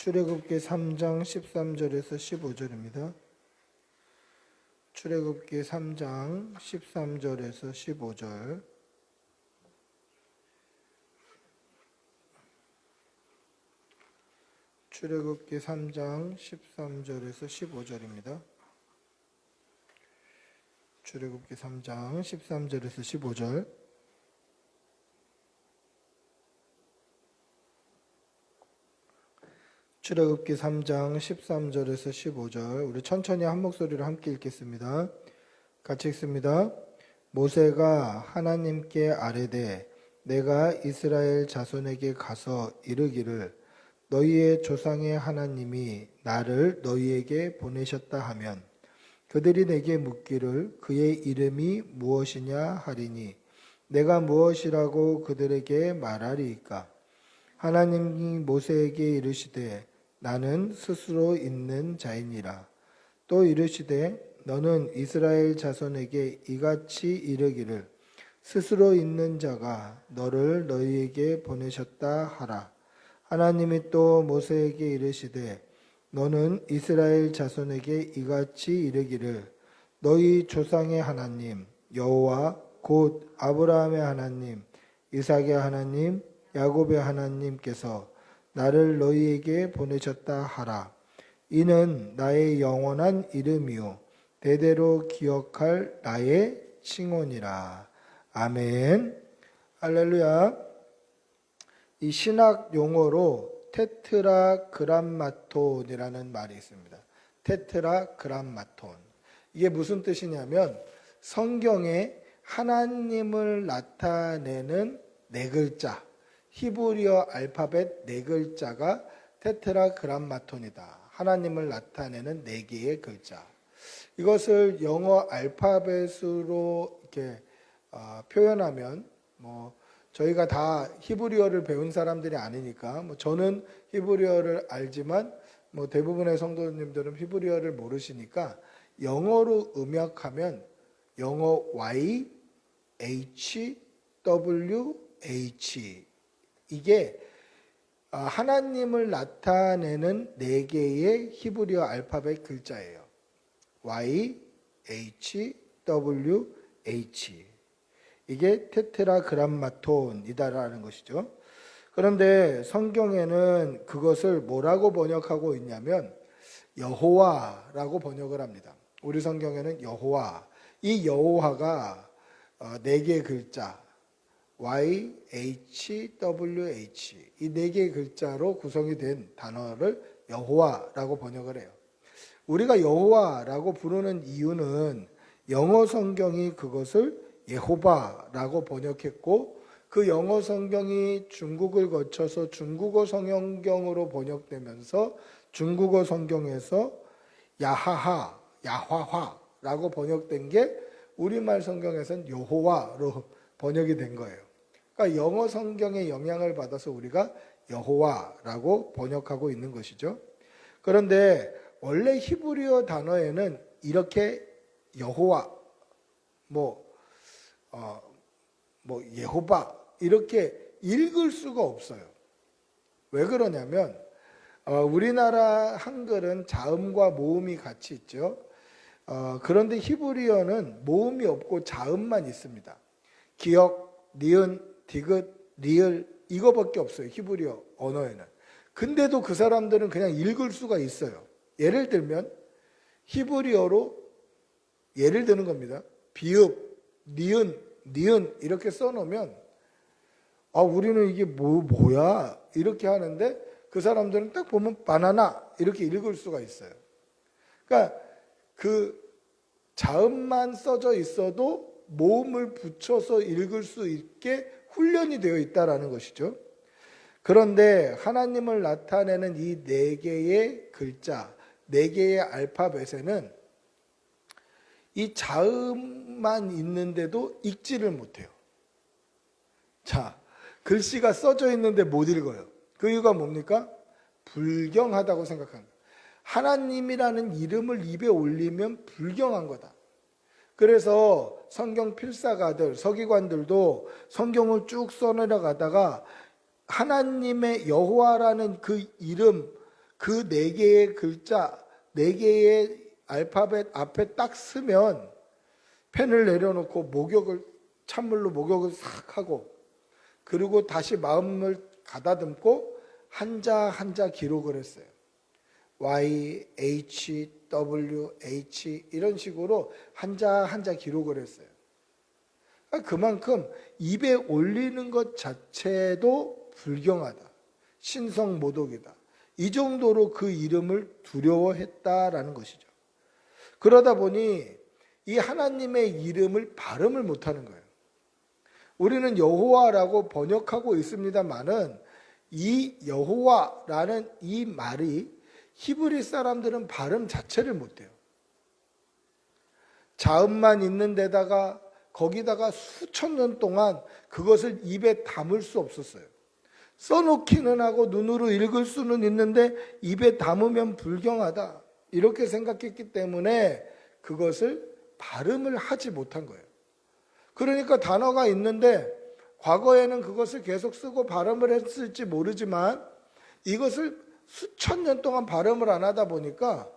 출애굽기 3장 13절에서 15절입니다. 출애굽기 3장 13절에서 15절. 출애굽기 3장 13절에서 15절입니다. 출애굽기 3장 13절에서 15절. 출애굽기 3장 13절에서 15절 우리 천천히 한 목소리로 함께 읽겠습니다. 같이 읽습니다. 모세가 하나님께 아뢰되 내가 이스라엘 자손에게 가서 이르기를 너희의 조상의 하나님이 나를 너희에게 보내셨다 하면 그들이 내게 묻기를 그의 이름이 무엇이냐 하리니 내가 무엇이라고 그들에게 말하리이까 하나님이 모세에게 이르시되 나는 스스로 있는 자이니라. 또 이르시되 너는 이스라엘 자손에게 이같이 이르기를 스스로 있는 자가 너를 너희에게 보내셨다 하라. 하나님이 또 모세에게 이르시되 너는 이스라엘 자손에게 이같이 이르기를 너희 조상의 하나님 여호와 곧 아브라함의 하나님 이삭의 하나님 야곱의 하나님께서 나를 너희에게 보내셨다 하라. 이는 나의 영원한 이름이요. 대대로 기억할 나의 칭혼이라. 아멘. 할렐루야. 이 신학 용어로 테트라그람마톤이라는 말이 있습니다. 테트라그람마톤. 이게 무슨 뜻이냐면 성경에 하나님을 나타내는 네 글자, 히브리어 알파벳 네 글자가 테트라그람마톤이다. 하나님을 나타내는 네 개의 글자. 이것을 영어 알파벳으로 이렇게 어, 표현하면 뭐 저희가 다 히브리어를 배운 사람들이 아니니까 뭐 저는 히브리어를 알지만 뭐 대부분의 성도님들은 히브리어를 모르시니까 영어로 음역하면 영어 Y H W H 이게 아, 하나님을 나타내는 네 개의 히브리어 알파벳 글자예요. Y H W H 이게 테트라그람마톤이다라는 것이죠. 그런데 성경에는 그것을 뭐라고 번역하고 있냐면 여호와라고 번역을 합니다. 우리 성경에는 여호와. 이 여호와가 네 개의 글자 Y H W H 이 네 개의 글자로 구성이 된 단어를 여호와라고 번역을 해요. 우리가 여호와라고 부르는 이유는 영어 성경이 그것을 예호바라고 번역했고 그 영어 성경이 중국을 거쳐서 중국어 성경으로 번역되면서 중국어 성경에서 야하하, 야화화라고 번역된 게 우리말 성경에서는 여호와로 번역이 된 거예요. 그러니까 영어 성경의 영향을 받아서 우리가 여호와라고 번역하고 있는 것이죠. 그런데 원래 히브리어 단어에는 이렇게 여호와 뭐 어, 뭐 예호바 이렇게 읽을 수가 없어요. 왜 그러냐면 어, 우리나라 한글은 자음과 모음이 같이 있죠. 어, 그런데 히브리어는 모음이 없고 자음만 있습니다. 기역, 니은, 디귿, 리을 이거밖에 없어요. 히브리어 언어에는. 근데도 그 사람들은 그냥 읽을 수가 있어요. 예를 들면 히브리어로 예를 드는 겁니다. 비읍, 니은, 니은 이렇게 써놓으면 아 우리는 이게 뭐 뭐야 이렇게 하는데 그 사람들은 딱 보면 바나나 이렇게 읽을 수가 있어요. 그러니까 그 자음만 써져 있어도 모음을 붙여서 읽을 수 있게 훈련이 되어 있다라는 것이죠. 그런데 하나님을 나타내는 이 네 개의 글자, 네 개의 알파벳에는 이 자음만 있는데도 읽지를 못해요. 자, 글씨가 써져 있는데 못 읽어요. 그 이유가 뭡니까? 불경하다고 거예요. 하나님이라는 이름을 입에 올리면 불경한 거다. 그래서 성경 필사가들, 서기관들도 성경을 쭉 써내려 가다가 하나님의 여호와라는 그 이름, 그 네 개의 글자, 네 개의 알파벳 앞에 딱 쓰면 펜을 내려놓고 목욕을 찬물로 목욕을 싹 하고 그리고 다시 마음을 가다듬고 한자 한자 기록을 했어요. Y, H, W, H 이런 식으로 한자 한자 기록을 했어요. 그러니까 그만큼 입에 올리는 것 자체도 불경하다. 신성 모독이다. 이 정도로 그 이름을 두려워했다라는 것이죠. 그러다 보니 이 하나님의 이름을 발음을 못하는 거예요. 우리는 여호와라고 번역하고 있습니다만은 이 여호와라는 이 말이 히브리 사람들은 발음 자체를 못해요. 자음만 있는 데다가 거기다가 수천 년 동안 그것을 입에 담을 수 없었어요. 써놓기는 하고 눈으로 읽을 수는 있는데 입에 담으면 불경하다. 이렇게 생각했기 때문에 그것을 발음을 하지 못한 거예요. 그러니까 단어가 있는데 과거에는 그것을 계속 쓰고 발음을 했을지 모르지만 이것을 수천 년 동안 발음을 안 하다 보니까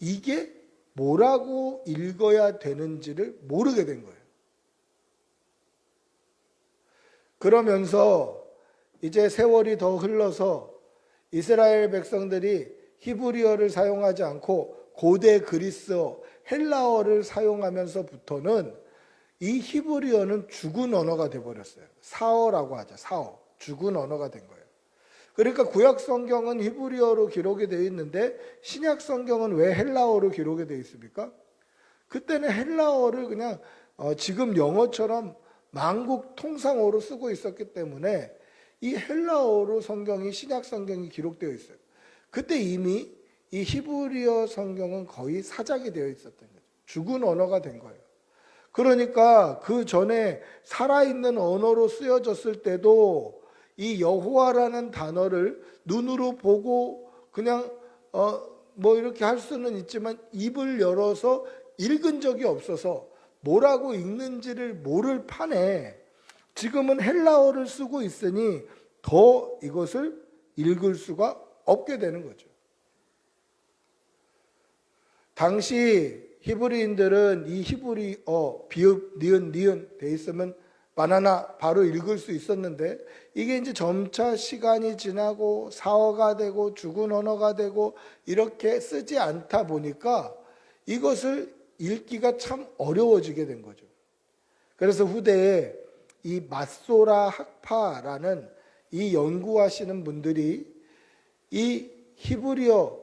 이게 뭐라고 읽어야 되는지를 모르게 된 거예요. 그러면서 이제 세월이 더 흘러서 이스라엘 백성들이 히브리어를 사용하지 않고 고대 그리스어, 헬라어를 사용하면서부터는 이 히브리어는 죽은 언어가 돼버렸어요. 사어라고 하죠. 사어. 죽은 언어가 된 거예요. 그러니까 구약 성경은 히브리어로 기록이 되어 있는데 신약 성경은 왜 헬라어로 기록이 되어 있습니까? 그때는 헬라어를 그냥 어, 지금 영어처럼 만국 통상어로 쓰고 있었기 때문에 이 헬라어로 성경이 신약 성경이 기록되어 있어요. 그때 이미 이 히브리어 성경은 거의 사작이 되어 있었던 거죠. 죽은 언어가 된 거예요. 그러니까 그 전에 살아있는 언어로 쓰여졌을 때도 이 여호와라는 단어를 눈으로 보고 그냥 어 뭐 이렇게 할 수는 있지만 입을 열어서 읽은 적이 없어서 뭐라고 읽는지를 모를 판에 지금은 헬라어를 쓰고 있으니 더 이것을 읽을 수가 없게 되는 거죠. 당시 히브리인들은 이 히브리어 비읍 니은 니은 돼 있으면 바나나 바로 읽을 수 있었는데 이게 이제 점차 시간이 지나고 사어가 되고 죽은 언어가 되고 이렇게 쓰지 않다 보니까 이것을 읽기가 참 어려워지게 된 거죠. 그래서 후대에 이 마소라 학파라는 이 연구하시는 분들이 이 히브리어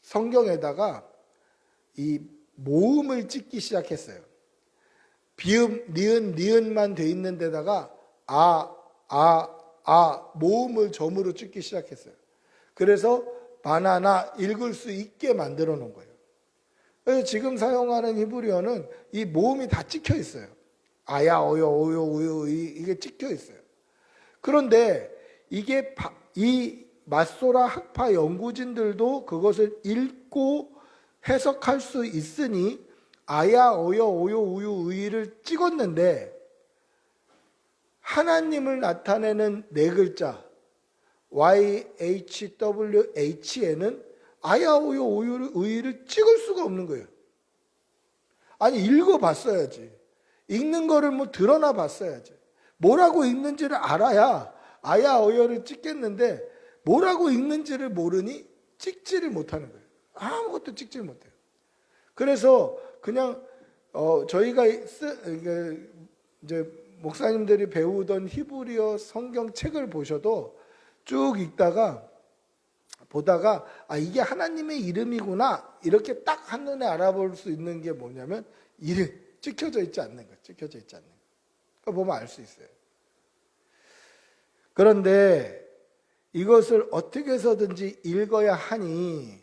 성경에다가 이 모음을 찍기 시작했어요. 비음, 니은, 니은만 돼 있는 데다가 아, 아, 아 모음을 점으로 찍기 시작했어요. 그래서 바나나 읽을 수 있게 만들어 놓은 거예요. 그래서 지금 사용하는 히브리어는 이 모음이 다 찍혀 있어요. 아야, 어여, 오요, 우요, 이, 이게 찍혀 있어요. 그런데 이게 바, 이 마소라 학파 연구진들도 그것을 읽고 해석할 수 있으니 아야, 어여, 오요, 우유, 의를 찍었는데 하나님을 나타내는 네 글자 Y, H, W, H에는 아야, 오요, 우유를, 의를 찍을 수가 없는 거예요. 아니, 읽어봤어야지. 읽는 거를 뭐 드러나 봤어야지. 뭐라고 읽는지를 알아야 아야, 어여를 찍겠는데 뭐라고 읽는지를 모르니 찍지를 못하는 거예요. 아무것도 찍지를 못해요. 그래서 그냥 어 저희가 쓰 이제 목사님들이 배우던 히브리어 성경 책을 보셔도 쭉 읽다가 보다가 아 이게 하나님의 이름이구나 이렇게 딱 한눈에 알아볼 수 있는 게 뭐냐면 이름 찍혀져 있지 않는 거 찍혀져 있지 않는 거 보면 알 수 있어요. 그런데 이것을 어떻게 해서든지 읽어야 하니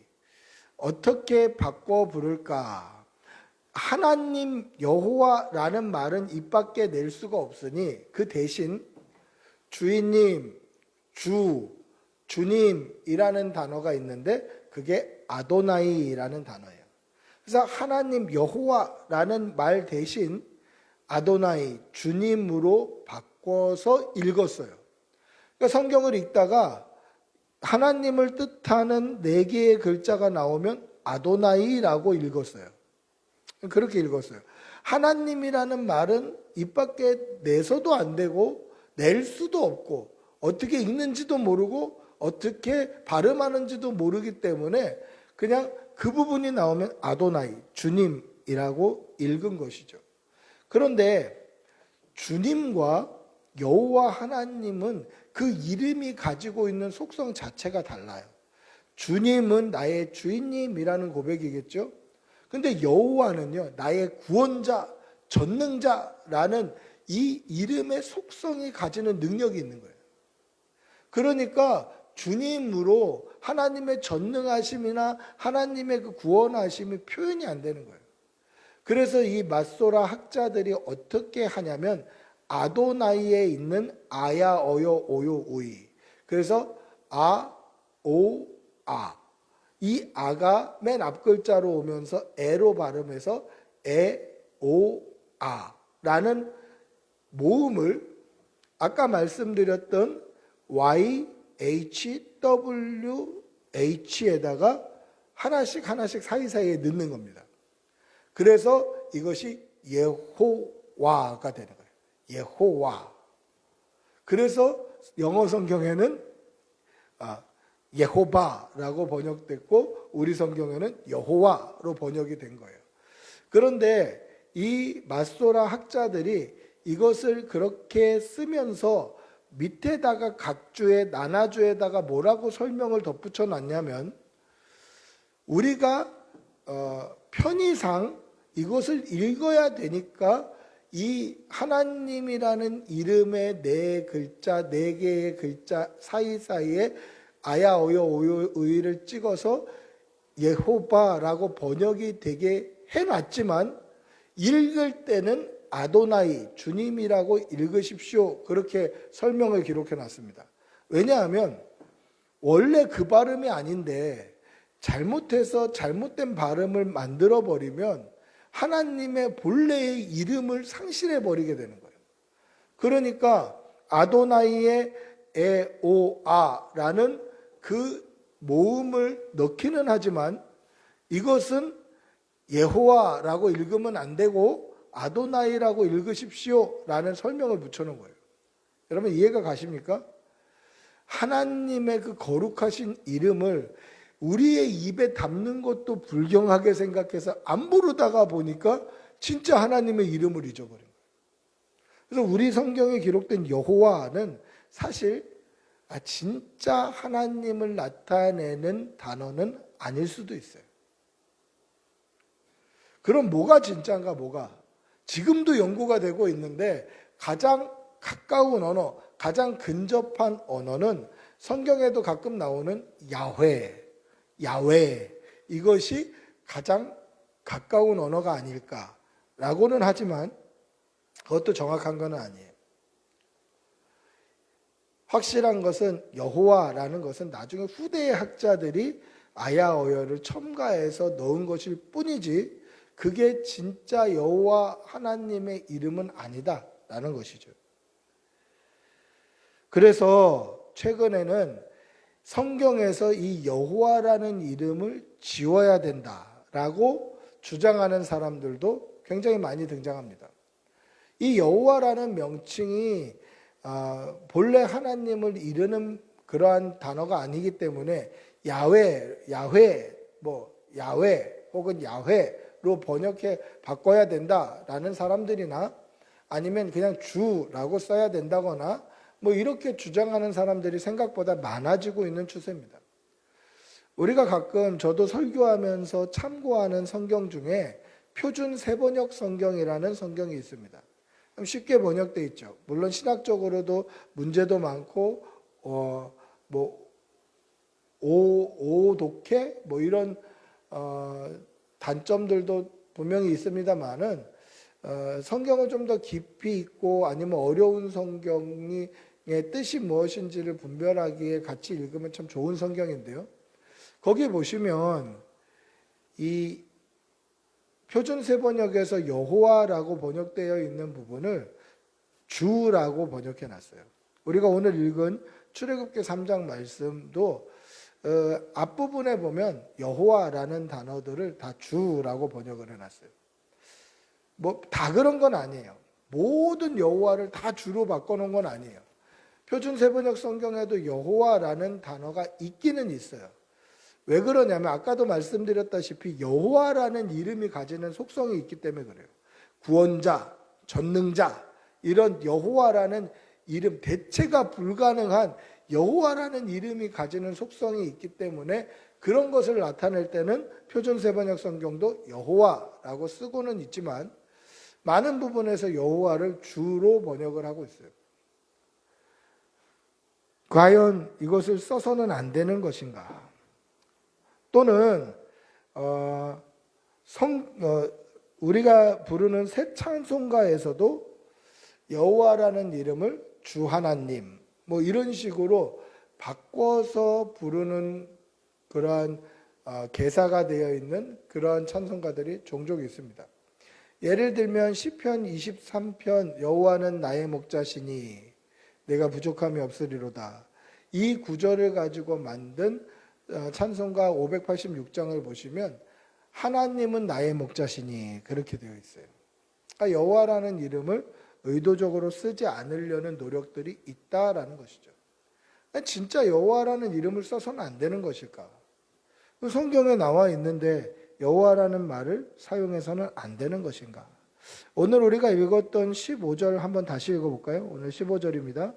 어떻게 바꿔 부를까? 하나님 여호와라는 말은 입 밖에 낼 수가 없으니 그 대신 주인님, 주, 주님이라는 단어가 있는데 그게 아도나이라는 단어예요. 그래서 하나님 여호와라는 말 대신 아도나이 주님으로 바꿔서 읽었어요. 그러니까 성경을 읽다가 하나님을 뜻하는 네 개의 글자가 나오면 아도나이라고 읽었어요. 그렇게 읽었어요. 하나님이라는 말은 입 밖에 내서도 안 되고 낼 수도 없고 어떻게 읽는지도 모르고 어떻게 발음하는지도 모르기 때문에 그냥 그 부분이 나오면 아도나이, 주님이라고 읽은 것이죠. 그런데 주님과 여호와 하나님은 그 이름이 가지고 있는 속성 자체가 달라요. 주님은 나의 주인님이라는 고백이겠죠. 근데 여호와는요, 나의 구원자, 전능자라는 이 이름의 속성이 가지는 능력이 있는 거예요. 그러니까 주님으로 하나님의 전능하심이나 하나님의 그 구원하심이 표현이 안 되는 거예요. 그래서 이 마소라 학자들이 어떻게 하냐면 아도나이에 있는 아야 어요 오요 우이 그래서 아 오 아 이 아가 맨 앞 글자로 오면서 에로 발음해서 에 오 아 라는 모음을 아까 말씀드렸던 Y H W H에다가 하나씩 하나씩 사이사이에 넣는 겁니다. 그래서 이것이 예호와가 되는. 예호와. 그래서 영어 성경에는 아, 예호바라고 번역됐고 우리 성경에는 여호와로 번역이 된 거예요. 그런데 이 마소라 학자들이 이것을 그렇게 쓰면서 밑에다가 각주에 나나주에다가 뭐라고 설명을 덧붙여 놨냐면 우리가 어, 편의상 이것을 읽어야 되니까 이 하나님이라는 이름의 네 글자 네 개의 글자 사이사이에 아야 어여 오요 의를 찍어서 예호바라고 번역이 되게 해놨지만 읽을 때는 아도나이 주님이라고 읽으십시오 그렇게 설명을 기록해 놨습니다. 왜냐하면 원래 그 발음이 아닌데 잘못해서 잘못된 발음을 만들어 버리면 하나님의 본래의 이름을 상실해 버리게 되는 거예요. 그러니까 아도나이의 에오아라는 그 모음을 넣기는 하지만 이것은 예호와라고 읽으면 안 되고 아도나이라고 읽으십시오라는 설명을 붙여놓은 거예요. 여러분 이해가 가십니까? 하나님의 그 거룩하신 이름을 우리의 입에 담는 것도 불경하게 생각해서 안 부르다가 보니까 진짜 하나님의 이름을 잊어버린 거예요. 그래서 우리 성경에 기록된 여호와는 사실 아, 진짜 하나님을 나타내는 단어는 아닐 수도 있어요. 그럼 뭐가 진짜인가 뭐가? 지금도 연구가 되고 있는데 가장 가까운 언어, 가장 근접한 언어는 성경에도 가끔 나오는 야훼, 야훼 이것이 가장 가까운 언어가 아닐까라고는 하지만 그것도 정확한 건 아니에요. 확실한 것은 여호와라는 것은 나중에 후대의 학자들이 아야어여를 첨가해서 넣은 것일 뿐이지 그게 진짜 여호와 하나님의 이름은 아니다라는 것이죠. 그래서 최근에는 성경에서 이 여호와라는 이름을 지워야 된다라고 주장하는 사람들도 굉장히 많이 등장합니다. 이 여호와라는 명칭이 아, 본래 하나님을 이르는 그러한 단어가 아니기 때문에 야훼, 야훼, 뭐 야훼 혹은 야훼로 번역해 바꿔야 된다라는 사람들이나 아니면 그냥 주라고 써야 된다거나 뭐 이렇게 주장하는 사람들이 생각보다 많아지고 있는 추세입니다. 우리가 가끔 저도 설교하면서 참고하는 성경 중에 표준 세번역 성경이라는 성경이 있습니다. 쉽게 번역돼 있죠. 물론 신학적으로도 문제도 많고 어 뭐 오독해 뭐 이런 어, 단점들도 분명히 있습니다만은 어, 성경을 좀 더 깊이 있고 아니면 어려운 성경이 뜻이 무엇인지를 분별하기에 같이 읽으면 참 좋은 성경인데요. 거기 보시면 이 표준 세번역에서 여호와라고 번역되어 있는 부분을 주라고 번역해 놨어요. 우리가 오늘 읽은 출애굽기 3장 말씀도 어, 앞부분에 보면 여호와라는 단어들을 다 주라고 번역을 해놨어요. 뭐 다 그런 건 아니에요. 모든 여호와를 다 주로 바꿔놓은 건 아니에요. 표준 세번역 성경에도 여호와라는 단어가 있기는 있어요. 왜 그러냐면 아까도 말씀드렸다시피 여호와라는 이름이 가지는 속성이 있기 때문에 그래요. 구원자, 전능자 이런 여호와라는 이름 대체가 불가능한 여호와라는 이름이 가지는 속성이 있기 때문에 그런 것을 나타낼 때는 표준 세번역 성경도 여호와라고 쓰고는 있지만 많은 부분에서 여호와를 주로 번역을 하고 있어요. 과연 이것을 써서는 안 되는 것인가? 또는 어, 성 어, 우리가 부르는 새 찬송가에서도 여호와라는 이름을 주 하나님 뭐 이런 식으로 바꿔서 부르는 그러한 어, 개사가 되어 있는 그러한 찬송가들이 종종 있습니다. 예를 들면 시편 23편 여호와는 나의 목자시니 내가 부족함이 없으리로다. 이 구절을 가지고 만든 어, 찬송가 586장을 보시면 하나님은 나의 목자시니 그렇게 되어 있어요. 그러니까 여호와라는 이름을 의도적으로 쓰지 않으려는 노력들이 있다라는 것이죠. 진짜 여호와라는 이름을 써서는 안 되는 것일까? 그 성경에 나와 있는데 여호와라는 말을 사용해서는 안 되는 것인가? 오늘 우리가 읽었던 15절 한번 다시 읽어볼까요? 오늘 15절입니다.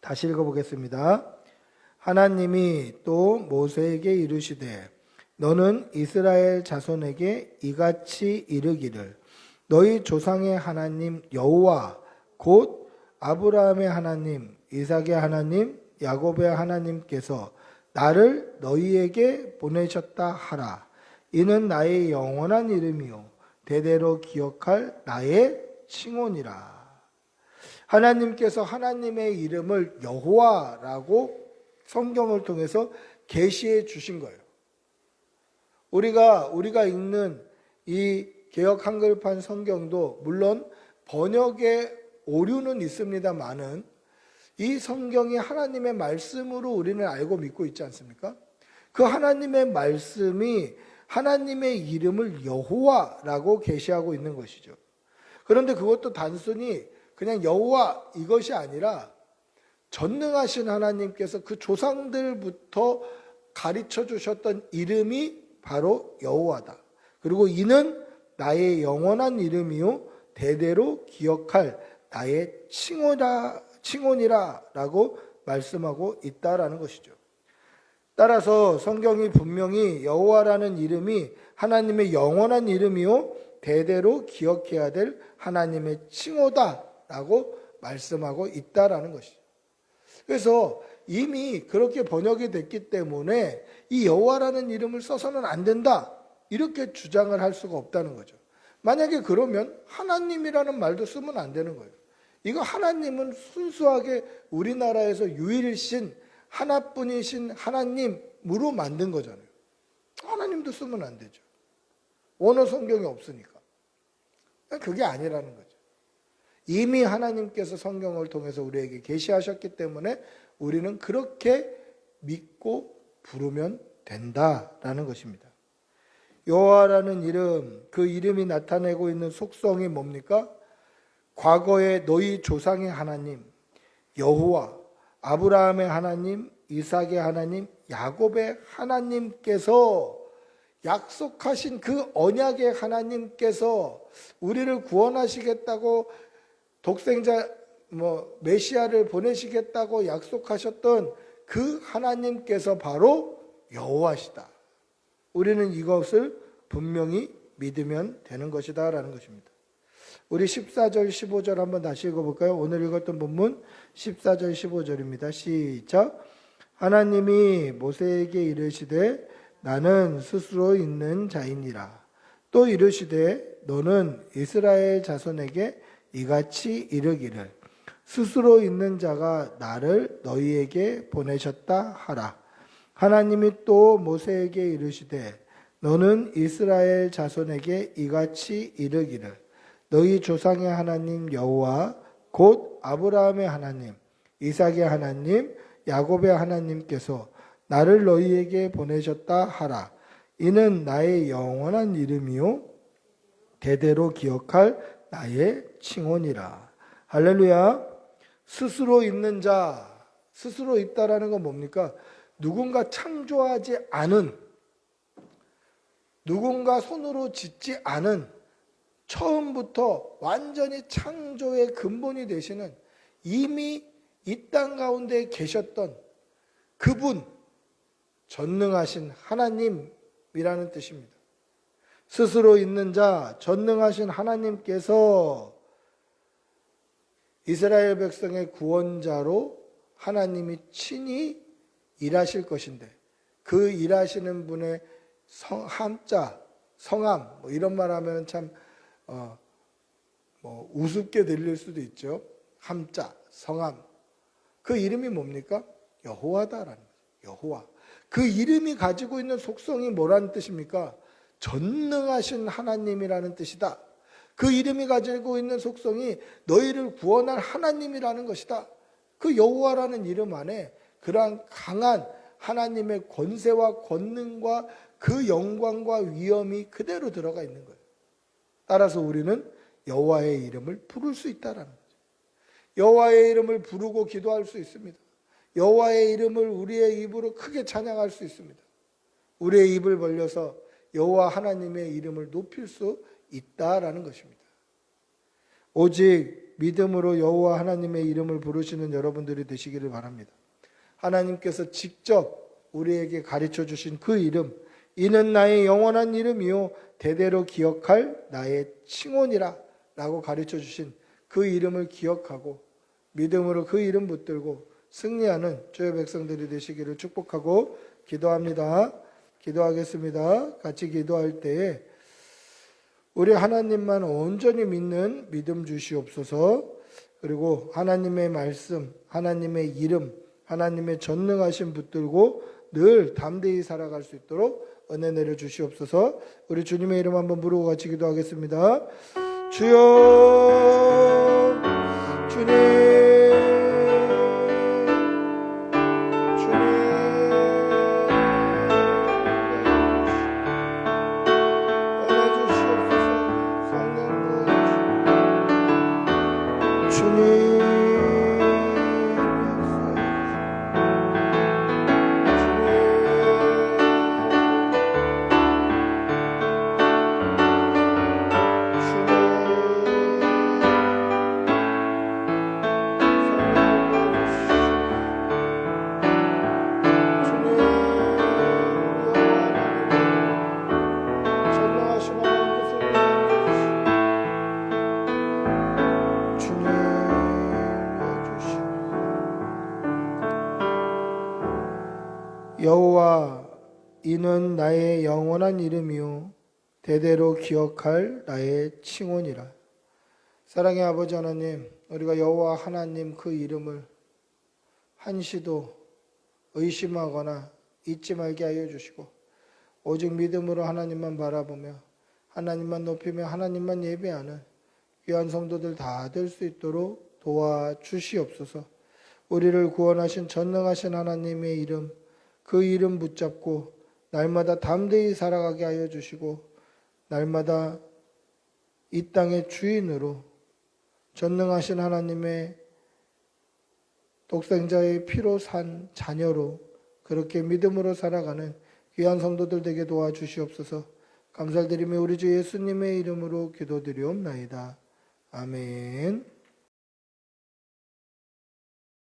다시 읽어보겠습니다. 하나님이 또 모세에게 이르시되 너는 이스라엘 자손에게 이같이 이르기를 너희 조상의 하나님 여호와 곧 아브라함의 하나님 이삭의 하나님 야곱의 하나님께서 나를 너희에게 보내셨다 하라 이는 나의 영원한 이름이요 대대로 기억할 나의 칭혼이라 하나님께서 하나님의 이름을 여호와라고 성경을 통해서 계시해 주신 거예요. 우리가 우리가 읽는 이 개혁 한글판 성경도 물론 번역의 오류는 있습니다만은 이 성경이 하나님의 말씀으로 우리는 알고 믿고 있지 않습니까? 그 하나님의 말씀이 하나님의 이름을 여호와라고 계시하고 있는 것이죠. 그런데 그것도 단순히 그냥 여호와 이것이 아니라 전능하신 하나님께서 그 조상들부터 가르쳐 주셨던 이름이 바로 여호와다. 그리고 이는 나의 영원한 이름이요 대대로 기억할 나의 칭호다 칭혼이라라고 말씀하고 있다라는 것이죠. 따라서 성경이 분명히 여호와라는 이름이 하나님의 영원한 이름이요 대대로 기억해야 될 하나님의 칭호다라고 말씀하고 있다라는 것이죠. 그래서 이미 그렇게 번역이 됐기 때문에 이 여호와라는 이름을 써서는 안 된다. 이렇게 주장을 할 수가 없다는 거죠. 만약에 그러면 하나님이라는 말도 쓰면 안 되는 거예요. 이거 하나님은 순수하게 우리나라에서 유일신 하나뿐이신 하나님으로 만든 거잖아요. 하나님도 쓰면 안 되죠. 원어 성경이 없으니까. 그게 아니라는 거죠. 이미 하나님께서 성경을 통해서 우리에게 계시하셨기 때문에 우리는 그렇게 믿고 부르면 된다라는 것입니다. 여호와라는 이름, 그 이름이 나타내고 있는 속성이 뭡니까? 과거의 너희 조상의 하나님, 여호와, 아브라함의 하나님, 이삭의 하나님, 야곱의 하나님께서 약속하신 그 언약의 하나님께서 우리를 구원하시겠다고 독생자 뭐 메시아를 보내시겠다고 약속하셨던 그 하나님께서 바로 여호와시다. 우리는 이것을 분명히 믿으면 되는 것이다라는 것입니다. 우리 14절 15절 한번 다시 읽어 볼까요? 오늘 읽었던 본문 14절 15절입니다. 시작. 하나님이 모세에게 이르시되 나는 스스로 있는 자이니라. 또 이르시되 너는 이스라엘 자손에게 이같이 이르기를 스스로 있는 자가 나를 너희에게 보내셨다 하라. 하나님이 또 모세에게 이르시되 너는 이스라엘 자손에게 이같이 이르기를 너희 조상의 하나님 여호와 곧 아브라함의 하나님, 이삭의 하나님, 야곱의 하나님께서 나를 너희에게 보내셨다 하라. 이는 나의 영원한 이름이요 대대로 기억할 나의 칭혼이라. 할렐루야. 스스로 있는 자, 스스로 있다라는 건 뭡니까? 누군가 창조하지 않은 누군가 손으로 짓지 않은 처음부터 완전히 창조의 근본이 되시는 이미 이 땅 가운데 계셨던 그분 전능하신 하나님이라는 뜻입니다. 스스로 있는 자 전능하신 하나님께서 이스라엘 백성의 구원자로 하나님이 친히 일하실 것인데 그 일하시는 분의 성, 함자, 성함 뭐 이런 말하면 참 어, 뭐 우습게 들릴 수도 있죠. 함자, 성함. 그 이름이 뭡니까? 여호와다라는 거죠. 여호와. 그 이름이 가지고 있는 속성이 뭐라는 뜻입니까? 전능하신 하나님이라는 뜻이다. 그 이름이 가지고 있는 속성이 너희를 구원할 하나님이라는 것이다. 그 여호와라는 이름 안에 그러한 강한 하나님의 권세와 권능과 그 영광과 위엄이 그대로 들어가 있는 거예요. 따라서 우리는 여호와의 이름을 부를 수 있다라는 거죠. 여호와의 이름을 부르고 기도할 수 있습니다. 여호와의 이름을 우리의 입으로 크게 찬양할 수 있습니다. 우리의 입을 벌려서 여호와 하나님의 이름을 높일 수 있다라는 것입니다. 오직 믿음으로 여호와 하나님의 이름을 부르시는 여러분들이 되시기를 바랍니다. 하나님께서 직접 우리에게 가르쳐 주신 그 이름, 이는 나의 영원한 이름이요 대대로 기억할 나의 칭혼이라 라고 가르쳐 주신 그 이름을 기억하고 믿음으로 그 이름 붙들고 승리하는 주의 백성들이 되시기를 축복하고 기도합니다. 기도하겠습니다. 같이 기도할 때에 우리 하나님만 온전히 믿는 믿음 주시옵소서. 그리고 하나님의 말씀, 하나님의 이름, 하나님의 전능하신 붙들고 늘 담대히 살아갈 수 있도록 은혜 내려 주시옵소서. 우리 주님의 이름 한번 부르고 같이 기도하겠습니다. 주여, 주님. 나의 영원한 이름이요 대대로 기억할 나의 칭혼이라. 사랑의 아버지 하나님, 우리가 여호와 하나님 그 이름을 한시도 의심하거나 잊지 말게 하여 주시고 오직 믿음으로 하나님만 바라보며 하나님만 높이며 하나님만 예배하는 귀한 성도들 다 될 수 있도록 도와 주시옵소서. 우리를 구원하신 전능하신 하나님의 이름 그 이름 붙잡고 날마다 담대히 살아가게 하여 주시고 날마다 이 땅의 주인으로 전능하신 하나님의 독생자의 피로 산 자녀로 그렇게 믿음으로 살아가는 귀한 성도들 되게 도와주시옵소서 감사드리며 우리 주 예수님의 이름으로 기도드리옵나이다. 아멘.